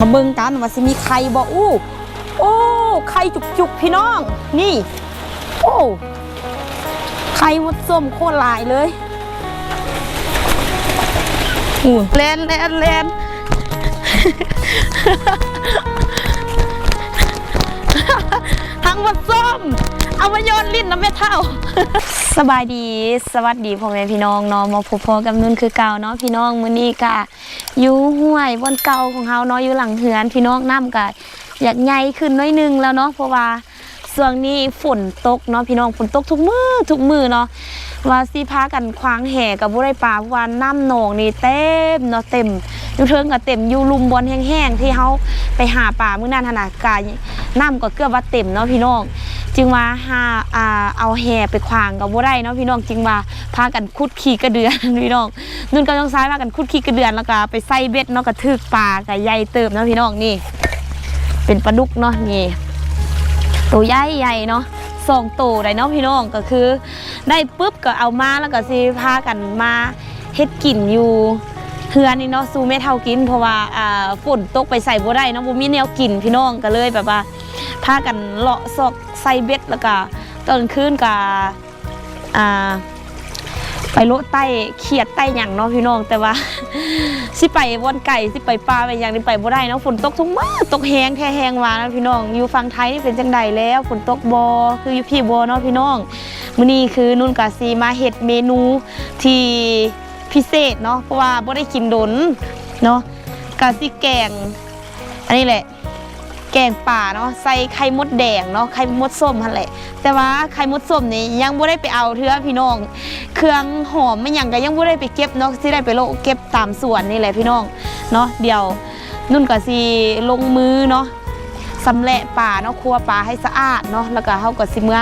มาเบิ่งกันว่าสิมีไข่บ่อู้โอ้ไข่จุกๆพี่น้อง นี่ โอ้ไข่มดส้มโคตรหลายเลยอู้แลนแลนแลนทั้งหมดส้ม เอามาโยนลิ้นน้ำแม่เท่า สบายดีสวัสดีพ่อแม่พี่น้องเนาะมาพบพอกับนุ่นคือเก่าเนาะพี่น้องมื้อนี้กะอยู่ห้วยบนเก่าของเฮาเนาะอยู่หลังเฮือนพี่น้องน้ำกะอยากใหญ่ขึ้นน้อยหนึงแล้วเนาะเพราะว่าช่วงนี้ฝนตกเนาะพี่น้องฝนตกทุกมือทุกมือเนาะว่าสิพากันควางแห่กับบ่ได้ปลาเพราะว่าน้ำหนองนี่เต็มเนาะเต็มอยู่เทิงก็เต็มอยู่ลุมบอลแห้งๆที่เฮาไปหาปลามื้อนั้นหั่นน่ะกะน้ำก็เกือบว่าเต็มเนาะพี่น้อง จึงว่าหาอ่าเอาแห่ไปควางกับบ่ได้เนาะพี่น้องจึงว่าพากันคุดขี่กระเดือนพี่น้องนุ่นก็ต้องซ้ายพากันคุดขี่กระเดือนแล้วก็ไปใส่เบ็ดเนาะกระทึกปลากับใหญ่เติมเนาะพี่น้องนี่ เป็นปลาดุกเนาะนี่ตัวใหญ่ใหญ่เนาะสองตัวได้เนาะพี่น้องก็คือ ได้ปุ๊บก็เอามาแล้วก็สิพากันมาเฮ็ดกินอยู่เฮือนนี่เนาะสู้แม่เท่ากินเพราะว่าอ่าฝนตกไปใส่บ่ได้เนาะบ่มีแนวกินพี่น้องก็เลยแบบว่า พากันเลาะซอกใส่เบ็ดแล้วก็ตอนคืนก็อ่าไปโลดใต้เขียดใต้หยังเนาะพี่น้องแต่ว่าสิไปว่อนไก่สิไปปลาไปอย่างนี้ไปบ่ได้เนาะฝนตกทุกมื้อตกแฮงแท้แฮงว่านะพี่น้องอยู่ฝั่งไทยนี่เป็นจังใดแล้วฝนตกบ่คืออยู่พี่บ่เนาะพี่น้องมื้อนี้คือนุ่นกะสิมาเฮ็ดเมนูที่พิเศษเนาะเพราะว่าบ่ได้กินดนเนาะกะสิแกงอันนี้แหละ แกงป่าเนาะใส่ไข่มดแดงเนาะไข่มดส้มหั่นแหละแต่ว่าไข่มดส้มนี่ยังบ่ได้ไปเอาเทื่อพี่น้อง เครื่องหอมไม่ยังก็ยังบ่ได้ไปเก็บเนาะสิได้ไปโลเก็บตามสวนนี่แหละพี่น้องเนาะเดี๋ยวนุ่นก็สิลงมือเนาะสำแหละป่าเนาะครัวป่าให้สะอาดเนาะแล้วก็เฮาก็สิเมื่อ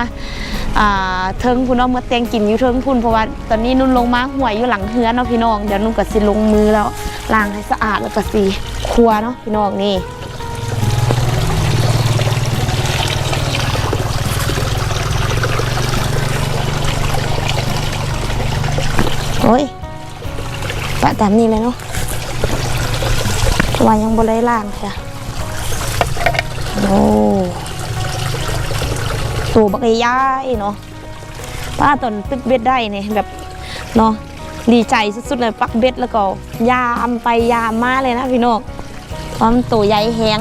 เทิงพุ่นเนาะเมื่อเตงกินอยู่เทิงพุ่นเพราะว่าตอนนี้นุ่นลงมาห่วยอยู่หลังเฮือนเนาะพี่น้องเดี๋ยวนุ่นก็สิลงมือแล้วล้างให้สะอาดแล้วก็สิครัวเนาะพี่น้องนี่ โอ้ยปะตามนี้เลยเนาะวายังบนไร้ล่างค่ะโอ้ตัวบักย้ายเนาะป้าตอนตึกเบ็ดได้เนี่ยแบบเนาะดีใจสุดๆเลยปักเบ็ดแล้วก็ยามไปยามมาเลยนะพี่น้องเพรามตัวใหญ่แห้ง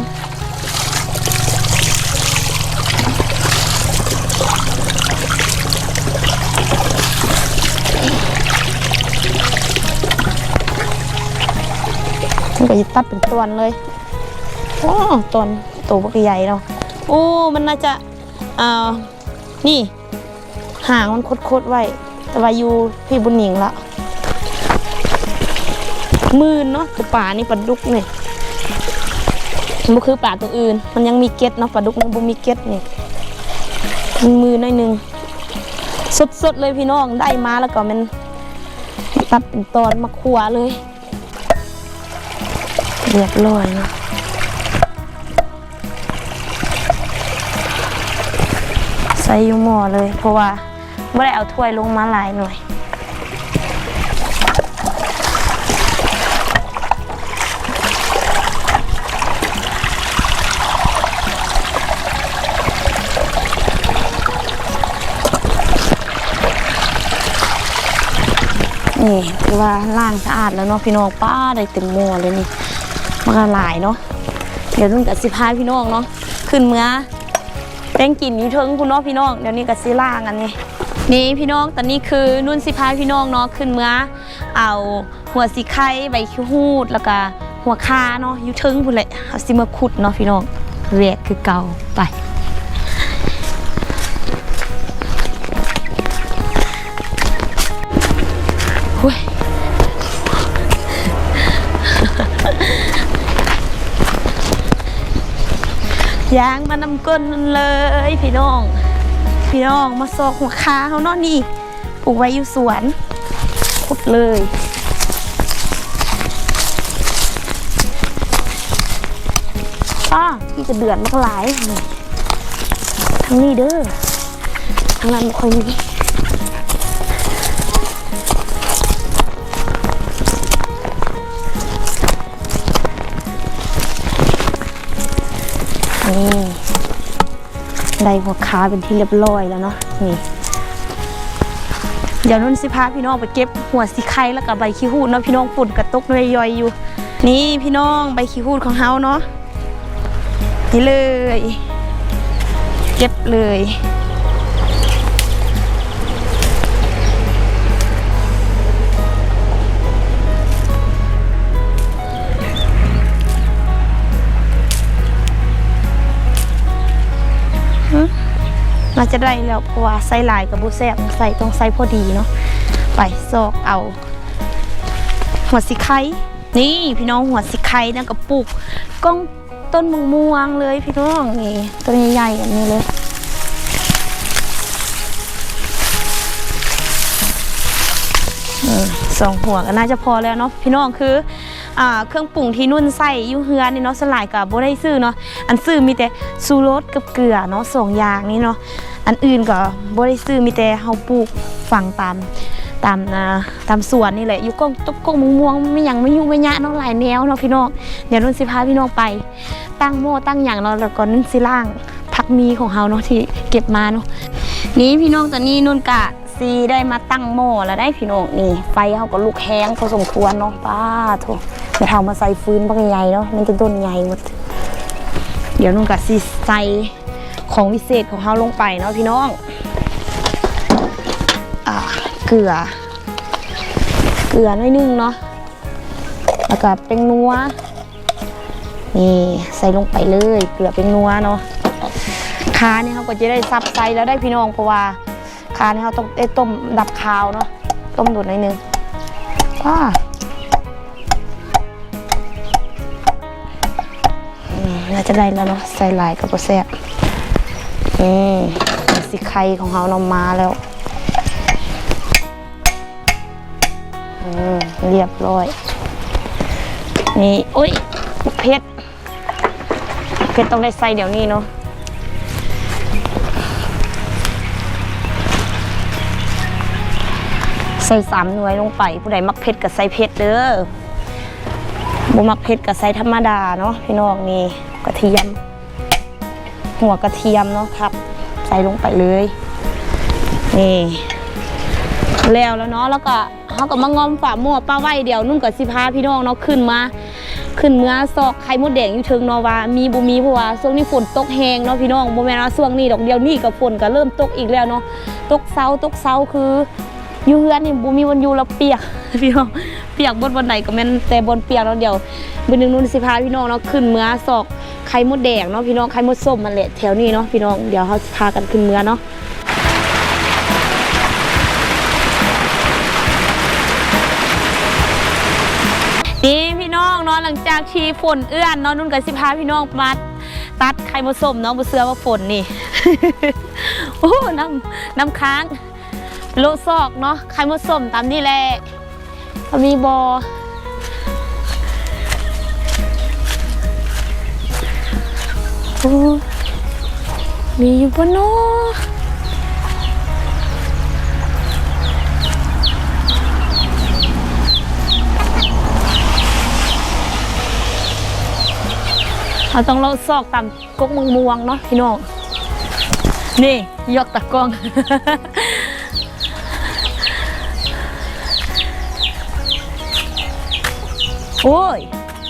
มันก็จะตัดเป็นตวนเลยโอ้ตวนตัวบักใหญ่เนาะโอ้มันน่าจะอ่านี่หางมันคดๆไว้ แต่ว่าอยู่พี่บุญหญิงละมืนเนาะตัวป่านี่ปลาดุกเนี่ยมันคือปลาตัวอื่น มันยังมีเก็ดเนาะปลาดุกมันบ่มีเก็ดนี่มันมือหน่อยหนึงสดๆเลยพี่น้องได้มาแล้วก็มันตัดเป็นตอนมาขัวเลย เรียบร้อยนะใส่ยูหม้อเลย เพราะว่าไม่ได้เอาถ้วยลงมาหลายหน่อยนี่คือว่าล้างสะอาดแล้วเนาะพี่น้องป้าได้เต็มหม้อเลยนี่ มันก็หลายเนาะเดี๋ยวนุ่นกับสิพาพี่น้องเนาะขึ้นเมื่อแป้งกินอยู่เทิงคุณเนาะพี่น้องเดี๋ยวนี้กับสิล่างอันนี้นี่พี่น้องตอนนี้คือนุ่นสิพาพี่น้องเนาะขึ้นเมื่อเอาหัวสีไข่ใบคิ้หูดแล้วก็หัวคาเนาะอยู่เทิงพุ่นเลยเอาสิมาขุดเนาะพี่น้องเรียกคือเก่าไปหุ้ย ยางมานำก้นเลยพี่น้อง พี่น้องมาซอกหัวคาเขาเนาะนี่ปลูกไว้อยู่สวนขุดเลยป้าที่จะเดือดมากหลาย ทั้งนี้เด้อทั้งนั้นไม่ค่อยมี นี่ได้หัวขาเป็นที่เรียบร้อยแล้วเนาะนี่เดี๋ยวนุ่นสิพาพี่น้องไปเก็บหัวสีไข่แล้วก็ใบขี้หูดเนาะพี่น้องปุ่นกระตุกเลยย่อยอยู่ นี่พี่น้องใบขี้หูดของเฮาเนาะนี่เลย เก็บเลย จะได้แล้วเพราะว่าใส่ลายกับบุแซบใส่ต้องใส่พอดีเนาะไปซอกเอา หัวสิไข่นี่พี่น้องหัวสิไข่นะกับปลูกก้องต้นมะม่วงเลยพี่น้องนี่ต้นใหญ่ๆแบบนี้เลยสองหัวก็น่าจะพอแล้วเนาะพี่น้องคือ อ่าเครื่องปรุงที่นุ่นใส่ยูเฮือนนี่เนาะสลายกับบ่ได้ซื้อเนาะอันซื้อมีแต่ซูรสกับเกลือเนาะสองอย่างนี้เนาะอันอื่นก็บ่ได้ซื้อมีแต่เฮาปลูกฝังตามตามนาตามสวนนี่แหละอยู่กงตบกงมะม่วงไม่ยังไม่ยุ่งไม่ยะเนาะหลายแนวเนาะพี่น้องเดี๋ยวนุ่นสิพาพี่น้องไป ตั้งโม่ตั้งอย่างเนาะแล้วก็นุ่นสิล่างผักมีของเฮาเนาะที่เก็บมาเนาะนี่พี่น้องตอนนี้นุ่นกะซีได้มาตั้งโม่แล้วได้พี่น้องนี่ไฟเฮาก็ลุกแห้งพอสมควรเนาะป้าโถ เดี๋ยวเฮามาใส่ฟืนบักใหญ่เนาะมันจะต้นใหญ่หมด เดี๋ยวนุ่นกะซีใส่ของวิเศษของเฮาลงไปเนาะพี่น้องอเกลือ เกลือหน่อยนึงเนาะแล้วก็เป็นนัวนี่ใส่ลงไปเลยเกลือเป็นนัวเนาะคาเนี่ยเขาก็จะได้ซับไซแล้วได้พี่น้องเพราะว่าคาเนี่ยเขาต้องได้ต้มดับคาวเนาะต้มดุดหน่อยนึงว้า น่าจะได้แล้วเนาะใส่หลายกับโปแซ่บอืมสิไข่ของเขานำมาแล้วเรียบร้อย นี่โอ้ยเพชรเพชรต้องได้ใส่เดี๋ยวนี้เนาะใส่สามหน่วยลงไป ผู้ใดมักเผ็ดก็ใส่เผ็ดเด้อบ่มักเผ็ดก็ใส่ธรรมดาเนาะพี่น้องนี่ กระเทียม หัวกระเทียมเนาะครับ ใส่ลงไปเลย นี่แล้วแล้วเนาะแล้วก็เขาก็มางอมฝ่าหม้อป้าไว้เดียวนุ่นกับสิพาพี่น้องเนาะขึ้นมาขึ้นเมื่อซอกไข่มดแดงอยู่เทิงนาะว่ามีบุมีเพราะว่าช่วงนี้ฝนตกแหงเนาะพี่น้องโมแมนว่าช่วงนี้ดอกเดียวนี่กับฝนก็เริ่มตกอีกแล้วเนาะตกเซาตกเซาคือ อยู่เฮือนนี่บุมีวันอยู่แล้วเปียกพี่น้องเปียกบนบนไหนก็แม่นแต่บนเปียกเนาเดี๋ยวมือหนึงนุ่นสิพาพี่น้องเนาะขึ้นเมื่อซอกไข่มดแดงเนาะพี่น้องไข่มดส้มมันแหละแถวนี้เนาะพี่น้องเดี๋ยวเขาพากันขึ้นเมื่อเนาะนี่พี่น้องเนาะหลังจากที่ฝนเอื้อนเนาะนุ่นกับสิพาพี่น้องมาตัดไข่มดส้มเนาะบ่เสือว่าฝนนี่โอ้น้ำน้ำค้าง โลซอกเนาะไข่มดส้มตามนี่แหละมีบอโอ้มีอยู่ปะเนาะเราต้องเราซอกตามกกมึงมวงเนาะพี่น้อง นี่ยกตะกอง โอ้ย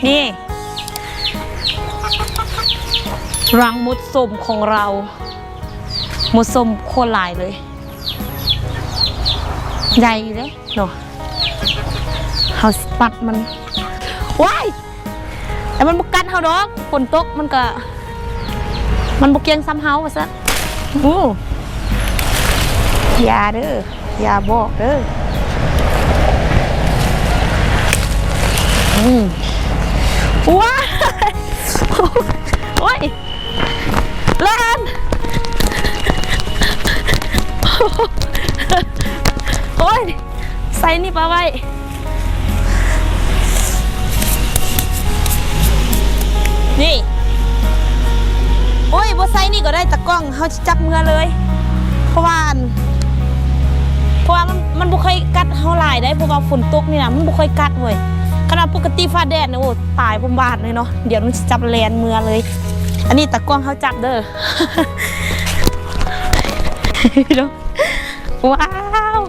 นี่ รังมุดสมของเรามุดสมโคตรหลายเลย ใหญ่เลยเนาะเฮาสิปัดมันว้ายแต่มันบกัดเฮาดอกฝนตกมันก็ มันบกเกียงซ้ำเฮาว่าซะอู้อย่าเด้ออย่าบอกเด้อ ว้ายโอ้ยเล่นโอ้ยใส่นี่ปะไว้นี่โอ้ยบอไซนี่ก็ได้ตะกล้องเขาจับเมื่อเลย เพราะว่าเพราะว่ามันมันบุเคยกัดเฮาหลายได้เพราะว่าฝนตกนี่นะมันบุเคยกัดเว้ย ขนาดปกติฟ้าแดดนะโอ้ตายผมบาดเลยเนาะเดี๋ยวมันจะจับแลนเมื่อเลย อันนี้ตะกล้องเขาจับเด้อว้าว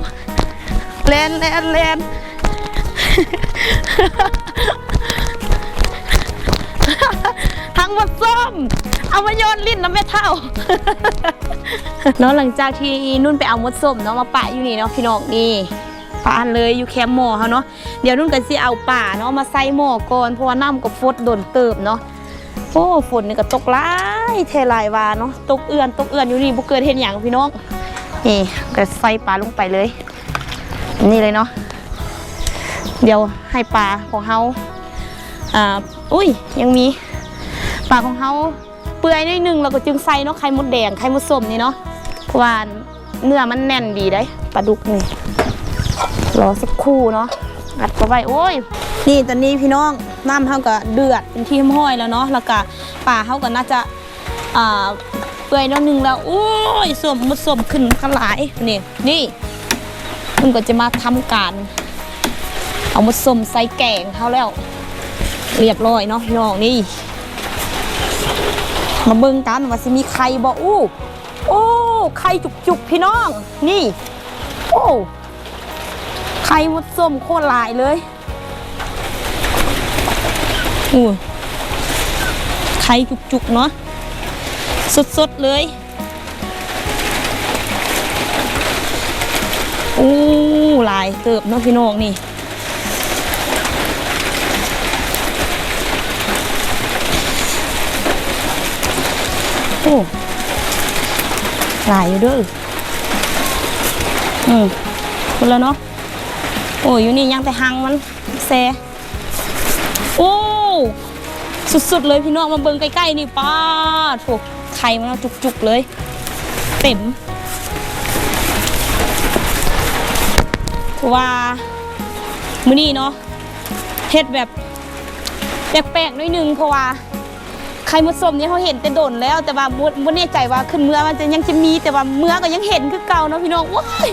แลนแลนแลนทั้งหมดส้ม เอามาโยนลิ้นน้ำแม่เท่าเนาะหลังจากที่นุ่นไปเอามดส้มเนาะมาปะอยู่นี่เนาะพี่น้องนี่ ปะเลยอยู่แคมป์หม้อเขาเนาะเดี๋ยวนุ่นก็สิเอาป่าเนาะมาใส่หม้อก่อนเพราะว่าน้ำกับฟดโดนเติบเนาะโอ้ฝนนี่ก็ตกหลายเทหลายวาเนาะตกเอือนตกเอือนอยู่นี่บุเกิดเห็นอย่างพี่น้องนี่ก็ใส่ปลาลงไปเลย นี่เลยเนาะเดี๋ยวให้ปลาของเขาอ่าอุ้ยยังมีปลาของเขาเปื่อยนิดนึงเราก็จึงใส่เนาะไข่มดแดงไข่มดส้มนี่เนาะเพราะว่าเนื้อมันแน่นดีได้ปลาดุกนี่ รอสักครู่เนาะอัดเข้าไปโอ้ย นี่ตอนนี้พี่น้องน้ำเขาก็เดือดเป็นที่ห้อยแล้วเนาะแล้วก็ปลาเขาก็น่าจะอ่าเปื่อยนิดนึงแล้วโอ้ยส้มมดสมขึ้นขลายนี่นี่มันก็จะมาทำการ เอามดสมใส่แกงเขาแล้ว เรียบร้อยเนาะพี่น้องนี่ มาเบิ่งกันว่าสิมีไข่บ่อู้โอ้ไข่จุกๆพี่น้อง นี่ โอ้ ไข่มดส้มโคตรหลายเลยอู้ไข่จุกๆเนาะสดๆเลยโอ้หลายเติบเนาะพี่น้องนี่โอ้หลายอยู่ด้วยอืมคนล้วเนาะ โอ้ยอยู่นี่ยังแต่หังมันแซโอ้สุดๆเลยพี่น้องมาเบิ่งใกล้ๆนี่ป้าถูกไข่มันเอาจุกๆเลย เต็มว่ามื้อนี้เนาะเฮ็ดแบบแปลกๆหนิดนึงเพราะว่าไข่มดส้มนี่เขาเห็นแต่โดนแล้ว แต่ว่าบ่บ่แน่ใจว่าขึ้นเมื่อมันจะยังจะมีแต่ว่าเมื่อก็ยังเห็นคือเก่าเนาะพี่น้องว้าย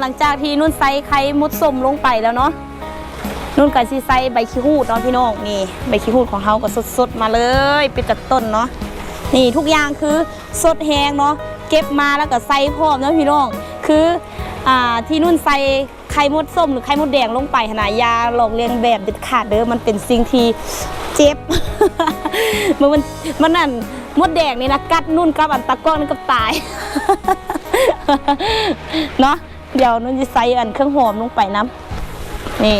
หลังจากที่นุ่นใส่ไข่มดส้มลงไปแล้วเนาะนุ่นก็สิใส่ใบขี้หูดเนาะพี่น้องนี่ใบขี้หูดของเขาก็สดๆมาเลยเป็นจากต้นเนาะนี่ทุกอย่างคือสดแห้งเนาะเก็บมาแล้วก็ใส่พร้อมเนาะพี่น้องคืออ่าที่นุ่นใส่ไข่มดส้มหรือไข่มดแดงลงไปหนายาหลองเลียงแบบเด็ดขาดเด้อมันเป็นสิ่งที่เจ็บมันมันมันนั่น มดแดงนี่นะกัดนุ่นกับอันตะก้อนนกับตาย เนาะเดี๋ยวนุ่นจะใส่อันเครื่องหอมลงไปน้ำนี่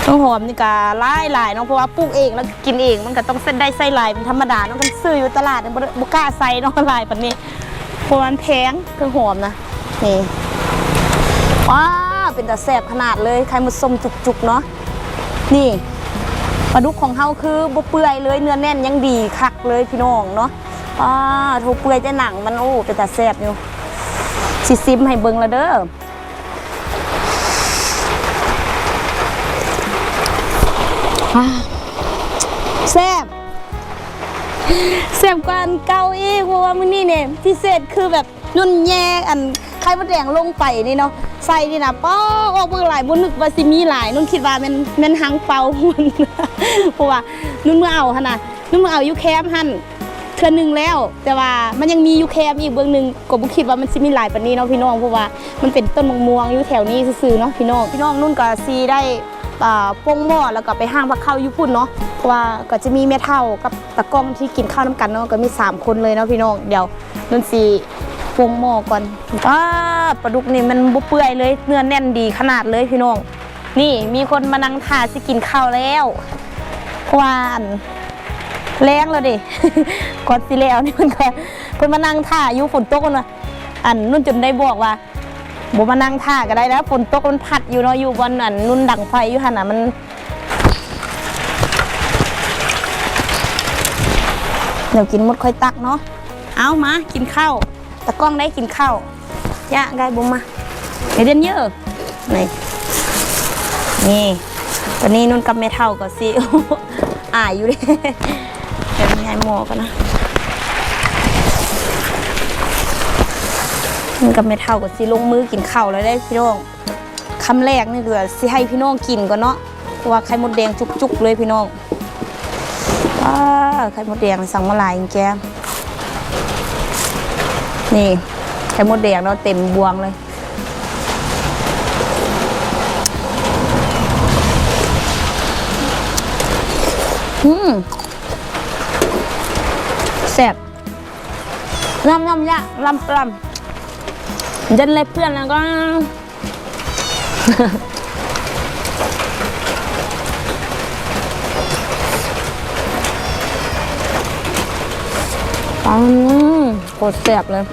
เครื่องหอมนี่ก็หลายหลายเนาะเพราะว่าปลูกเองแล้วกินเองมันก็ต้องเส้นได้ไส้ลายเป็นธรรมดาเนาะกันซื้ออยู่ตลาดเนี่ยบุก้าใส่เนาะลายแบบนี้เพราะมันแพงเครื่องหอมนะนี่ว้าเป็นแต่แสบขนาดเลยไข่มดส้มจุกๆเนาะนี่ ปลาดุกของเฮาคือบ่เปื่อยเลยเนื้อแน่นยังดีคักเลยพี่น้องเนาะอ่าถูกเปื่อยแต่หนังมันโอ้เป็นแต่แซ่บอยู่สิซิมให้เบิ่งและเด้ออ่าแซ่บแซ่บกว่าอันเก่าอีกเพราะว่ามื้อนี้เนี่ยพิเศษคือแบบนุ่นแยกอัน ไข่มดแดงลงไปนี่เนาะใส่นี่นะป้อออกเบิ่งหลายบ่นึกว่าสิมีหลายนุ่นคิดว่ามันมันหังเป่ามันเพราะว่านุ่นเมื่อเอาหั่นน่ะนุ่นเมื่อเอาอยู่แคมป์หั่นเทือนหนึ่งแล้ว แต่ว่ามันยังมีอยู่แคมอีกเบื้องหนึ่งก็บุคิดว่ามันสิมีหลายปานนี้เนาะพี่น้องเพราะว่ามันเป็นต้นมะม่วงอยู่แถวนี้ซื่อๆเนาะพี่น้องพี่น้องนุ่นก็ซีได้อ่งหม้อแล้วก็ไปห้างพักข้าวอยู่พุ่นเนาะเพราะว่าก็จะมีแม่เฒ่ากับตะกล้องที่กินข้าวน้ำกันเนาะก็มี 3 คนเลยเนาะพี่น้องเดี๋ยวนุ่นซี ปงหม้อก่อนอ้าปลาดุกนี่มันบุเปื่อยเลย เนื้อแน่นดีขนาดเลยพี่น้อง นี่มีคนมานั่งทาสิกินข้าวแล้วควานแรงแล้วดิก่อนสิแล้วนี่มันก็เพิ่นมานั่งท่าอยู่ฝนตกมันว่าอันนุ่นจนได้บอกว่าบมานั่งท่าก็ได้แล้วฝนตกมันพัดอยู่เนาะอยู่บนอันนุ่นดังไฟอยู่หันน่ะมันเดี๋ยวกินมดค่อยตักเนาะเอามากินข้าว ตะกล้องได้กินข้าวยะไกบุมมาเดี๋ยวเดินเยอะนี่นี่ตอนนี้นุ่นกับแม่เท่าก็สิอายอยู่เลยเดี๋ยวมีไอ้หมอกันนะมันกับไม่เท่ากับสิลงมือกินข้าวแล้วได้พี่น้องคำแรกนี่คือสิให้พี่น้องกินก่อนเนาะเพราะว่าไข่มดแดงจุกๆเลยพี่น้องว้าไข่มดแดงสั่งมาหลายแก นี่ไข่มดแดงเนาะเต็มบวงเลย อืมแซ่บยำยำยะลำปลำยันเลยเพื่อนแล้วก็อืมโคตรแซ่บเลย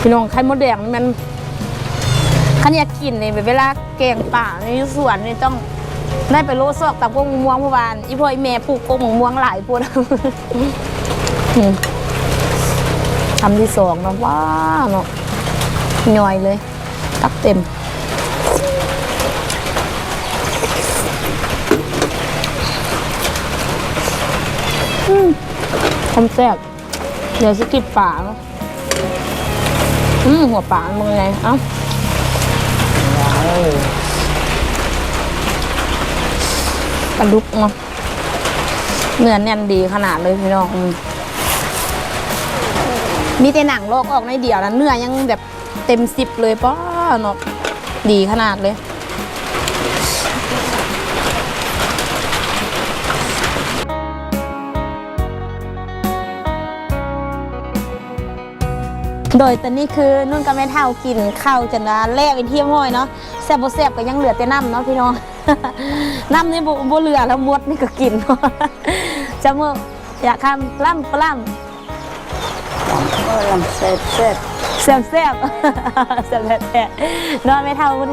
พี่น้องไข่มดแดงนี่มันขันอยากกินเนี่ยเวลาแกงป่าในสวนนี่ต้องได้ไปโลซอกตับกงม่วงเมื่อวานอีพ่ออีแม่ปลูกกงม่วงหลายพูดทำที่สองเนาะว้าเนาะย่อยเลยตักเต็มอืมคำแซ่บเดี๋ยวสกิปป่าเนาะ อืมหัวป่ามันไงเอ้าปลาดุกเนาะเนื้อแน่นดีขนาดเลยพี่น้องอืมมีแต่หนังโลกออกในเดียวนะเนื้อยังแบบเต็มสิบเลยป้าเนาะดีขนาดเลย โดยตอนนี้คือนุ่นกับแม่เท่ากินข้าวจนนะแลกเป็นเที่ยมห้อยเนาะแซ่บบ่แซ่บก็ยังเหลือแต่น้ำเนาะพี่น้องน้ำนี่บ่บ่เหลือแล้วมดนี่ก็กินจะเมื่ออยากทำปล่ำปล้ำเออลำเสร็จเสร็จแซ่บแซ่บแซ่บแซ่บแซ่บนาะแม่เท่ามัน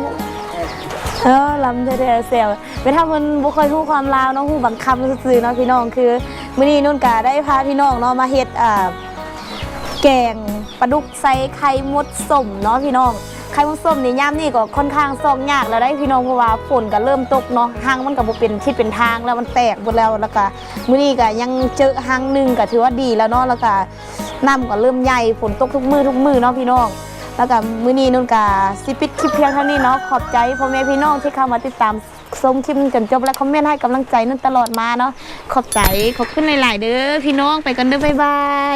เออลำแท้ๆแซ่บแม่เท่ามันบ่ค่อยรู้ความลาวเนาะฮู้บางคำซื่อๆเนาะพี่น้องคือมื้อนี้นุ่นก็ได้พาพี่น้องเนาะมาเฮ็ดอ่า แกงปลาดุกใส่ไข่มดส้มเนาะพี่น้องไข่มดส้มนี่ย่ำนี่ก็ค่อนข้างซองยากแล้วได้พี่น้องเพราะว่าฝนก็เริ่มตกเนาะหางมันก็บ่เป็นทิศเป็นทางแล้วมันแตกหมดแล้วแล้วก็มื้อนี้ก็ยังเจอหางหนึงก็ถือว่าดีแล้วเนาะแล้วก็น้ำก็เริ่มใหญ่ฝนตกทุกมือทุกมือเนาะพี่น้องแล้วก็มื้อนี้นุ่นก็สิปิดคลิปเพียงเท่านี้เนาะขอบใจพ่อแม่พี่น้องที่เข้ามาติดตามชมคลิปจนจบและคอมเมนต์ให้กำลังใจนุ่นตลอดมาเนาะขอบใจขอบคุณหลาย ๆ เด้อพี่น้องไปกันเด้อบ๊ายบาย